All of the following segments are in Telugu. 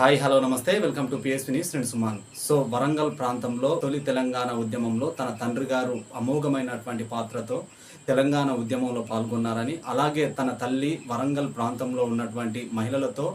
హాయ్ హలో నమస్తే. Welcome to PSP news. నేను సుమాన్. సో వరంగల్ ప్రాంతంలో తొలి తెలంగాణ ఉద్యమంలో తన తండ్రి గారు అమోఘమైనటువంటి పాత్రతో తెలంగాణ ఉద్యమంలో పాల్గొన్నారని అలాగే తన తల్లి వరంగల్ ప్రాంతంలో ఉన్నటువంటి మహిళలతో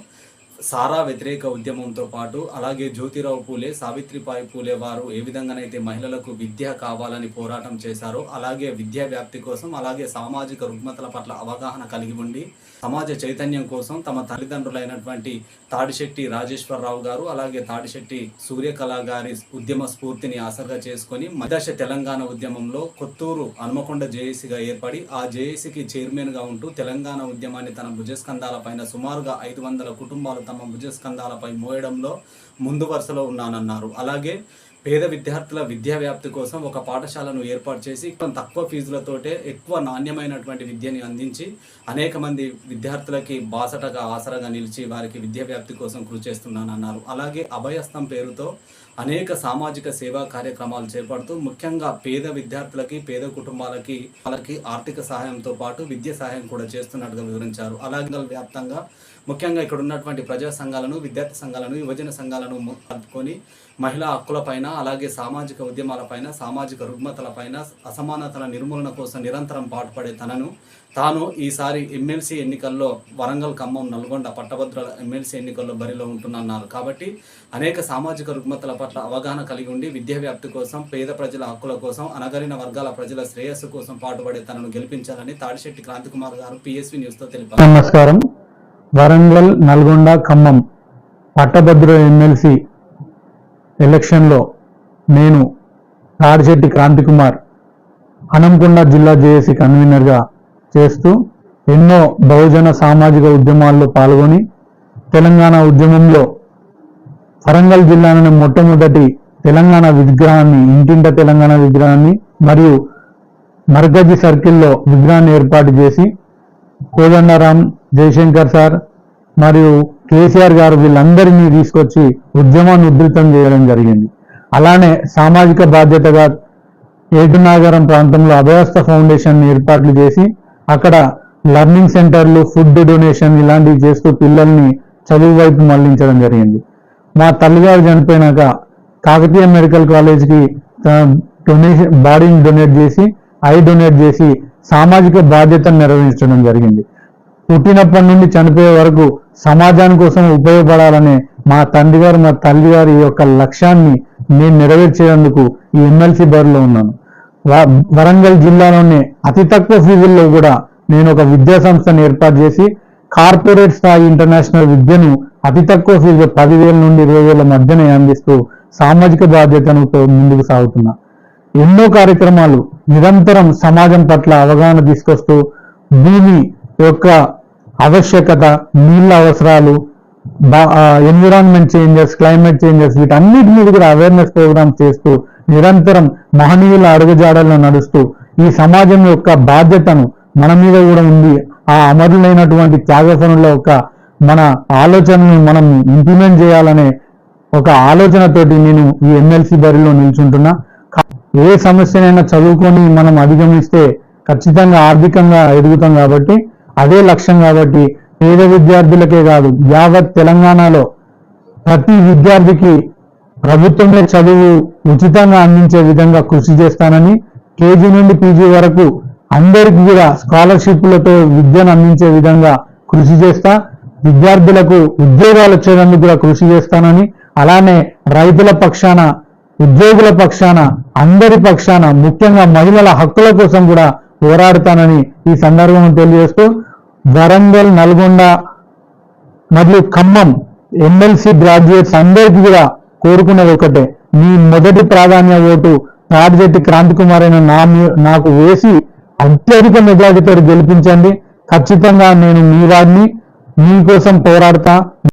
సారా వ్యతిరేక ఉద్యమంతో పాటు అలాగే జ్యోతిరావు పూలే సావిత్రిబాయి పూలే వారు ఏ విధంగానైతే మహిళలకు విద్య కావాలని పోరాటం చేశారో అలాగే విద్యా వ్యాప్తి కోసం అలాగే సామాజిక రుగ్మతల పట్ల అవగాహన కలిగి ఉండి సమాజ చైతన్యం కోసం తమ తల్లిదండ్రులైనటువంటి తాడిశెట్టి రాజేశ్వరరావు గారు అలాగే తాడిశెట్టి సూర్యకళ గారి ఉద్యమ స్ఫూర్తిని ఆసరగా చేసుకొని మదశ తెలంగాణ ఉద్యమంలో కొత్తూరు హనుమకొండ జేఏసీగా ఏర్పడి ఆ జేఏసీకి చైర్మన్గా ఉంటూ తెలంగాణ ఉద్యమాన్ని తన భుజస్కంధాల పైన సుమారుగా ఐదు వందల కుటుంబాలు తమ భుజస్కంధాలపై మోయడంలో ముందు వరుసలో ఉన్నానన్నారు. అలాగే పేద విద్యార్థుల విద్యా వ్యాప్తి కోసం ఒక పాఠశాలను ఏర్పాటు చేసి తక్కువ ఫీజులతోటే ఎక్కువ నాణ్యమైనటువంటి విద్యని అందించి అనేక మంది విద్యార్థులకి బాసటగా ఆసరగా నిలిచి వారికి విద్యా వ్యాప్తి కోసం కృషి చేస్తున్నానన్నారు. అలాగే అభయస్థం పేరుతో అనేక సామాజిక సేవా కార్యక్రమాలు చేపడుతూ ముఖ్యంగా పేద విద్యార్థులకి పేద కుటుంబాలకి వాళ్ళకి ఆర్థిక సహాయంతో పాటు విద్య సహాయం కూడా చేస్తున్నట్టుగా వివరించారు. అలాగే వ్యాప్తంగా ముఖ్యంగా ఇక్కడ ఉన్నటువంటి ప్రజా సంఘాలను విద్యార్థి సంఘాలను యువజన సంఘాలను ము- కలుపుకొని మహిళా హక్కులపైన అలాగే సామాజిక ఉద్యమాలపైన సామాజిక రుగ్మతలపైన అసమానతల నిర్మూలన కోసం నిరంతరం పాటుపడే తనను తాను ఈసారి ఎమ్మెల్సీ ఎన్నికల్లో వరంగల్ ఖమ్మం నల్గొండ పట్టభద్రుల ఎమ్మెల్సీ ఎన్నికల్లో బరిలో ఉంటున్నారు కాబట్టి అనేక సామాజిక రుగ్మతల పట్ల అవగాహన కలిగి ఉండి విద్యా వ్యాప్తి కోసం పేద ప్రజల హక్కుల కోసం అనగరిన వర్గాల ప్రజల శ్రేయస్సు కోసం పాటుపడే తనను గెలిపించాలని తాడిశెట్టి క్రాంతికుమార్ గారు పిఎస్వి న్యూస్తో తెలిపారు. నమస్కారం. వరంగల్ నల్గొండ ఖమ్మం పట్టభద్రుల ఎమ్మెల్సీ ఎలక్షన్లో నేను తాడిశెట్టి క్రాంతికుమార్ హనంకొండ జిల్లా జేఏసీ కన్వీనర్గా చేస్తూ ఎన్నో బహుజన సామాజిక ఉద్యమాల్లో పాల్గొని తెలంగాణ ఉద్యమంలో వరంగల్ జిల్లాలోని మొట్టమొదటి తెలంగాణ విగ్రహాన్ని ఇంటింట తెలంగాణ విగ్రహాన్ని మరియు మర్గజి సర్కిల్లో విగ్రహాన్ని ఏర్పాటు చేసి కోదండరాం జయశంకర్ సార్ మరియు కేసీఆర్ గారు వీళ్ళందరినీ తీసుకొచ్చి ఉద్యమాన్ని ఉధృతం చేయడం జరిగింది. అలానే సామాజిక బాధ్యతగా ఏటునాగరం ప్రాంతంలో అభయస్థ ఫౌండేషన్ ఏర్పాట్లు చేసి అక్కడ లర్నింగ్ సెంటర్లు ఫుడ్ డొనేషన్ ఇలాంటివి చేస్తూ పిల్లల్ని చదువు వైపు మళ్ళించడం జరిగింది. మా తల్లిగారు చనిపోయినాక కాకతీయ మెడికల్ కాలేజ్కి డొనేషన్ బాడీని డొనేట్ చేసి ఐ డొనేట్ చేసి సామాజిక బాధ్యతను నిర్వహించడం జరిగింది. పుట్టినప్పటి నుండి చనిపోయే వరకు సమాజాని కోసం ఉపయోగపడాలనే మా తండ్రి గారు మా తల్లి గారి యొక్క లక్ష్యాన్ని నేను నెరవేర్చేందుకు ఈ ఎమ్మెల్సీ బరిలో ఉన్నాను. వ- వరంగల్ జిల్లాలోనే అతి తక్కువ ఫీజుల్లో కూడా నేను ఒక విద్యా సంస్థను ఏర్పాటు చేసి కార్పొరేట్ స్థాయి ఇంటర్నేషనల్ విద్యను అతి తక్కువ ఫీజు పదివేల నుండి ఇరవై వేల మధ్యనే అందిస్తూ సామాజిక బాధ్యతను ముందుకు సాగుతున్నా. ఎన్నో కార్యక్రమాలు నిరంతరం సమాజం పట్ల అవగాహన తీసుకొస్తూ భూమి యొక్క ఆవశ్యకత నీళ్ళ అవసరాలు ఎన్విరాన్మెంట్ చేంజెస్ క్లైమేట్ చేంజెస్ వీటన్నిటి మీద కూడా అవేర్నెస్ ప్రోగ్రామ్స్ చేస్తూ నిరంతరం మహనీయుల అడుగుజాడల్లో నడుస్తూ ఈ సమాజం యొక్క బాధ్యతను మన మీద కూడా ఉంది ఆ అమరులైనటువంటి త్యాగసనుల యొక్క మన ఆలోచనను మనం ఇంప్లిమెంట్ చేయాలనే ఒక ఆలోచనతోటి నేను ఈ ఎమ్మెల్సీ బరిలో నిల్చుంటున్నా. ఏ సమస్యనైనా చదువుకొని మనం అధిగమిస్తే ఖచ్చితంగా ఆర్థికంగా ఎదుగుతాం కాబట్టి అదే లక్ష్యం కాబట్టి పేద విద్యార్థులకే కాదు యావత్ తెలంగాణలో ప్రతి విద్యార్థికి ప్రభుత్వమే చదువు ఉచితంగా అందించే విధంగా కృషి చేస్తానని కేజీ నుండి పీజీ వరకు అందరికీ కూడా స్కాలర్షిప్లతో విద్యను అందించే విధంగా కృషి చేస్తా విద్యార్థులకు ఉద్యోగాలు వచ్చేందుకు కూడా కృషి చేస్తానని అలానే రైతుల పక్షాన ఉద్యోగుల పక్షాన అందరి పక్షాన ముఖ్యంగా మహిళల హక్కుల కోసం కూడా పోరాడతానని ఈ సందర్భం తెలియజేస్తూ వరంగల్ నల్గొండ మరియు ఖమ్మం ఎమ్మెల్సీ గ్రాడ్యుయేట్స్ అందరికీ కూడా కోరుకున్నది ఒకటే. మీ మొదటి ప్రాధాన్య ఓటు తాడిజెట్టి క్రాంతి కుమార్ అయిన నా నాకు వేసి అత్యధిక మెజారిటీతో గెలిపించండి. ఖచ్చితంగా నేను మీ వాడిని మీకోసం పోరాడతా.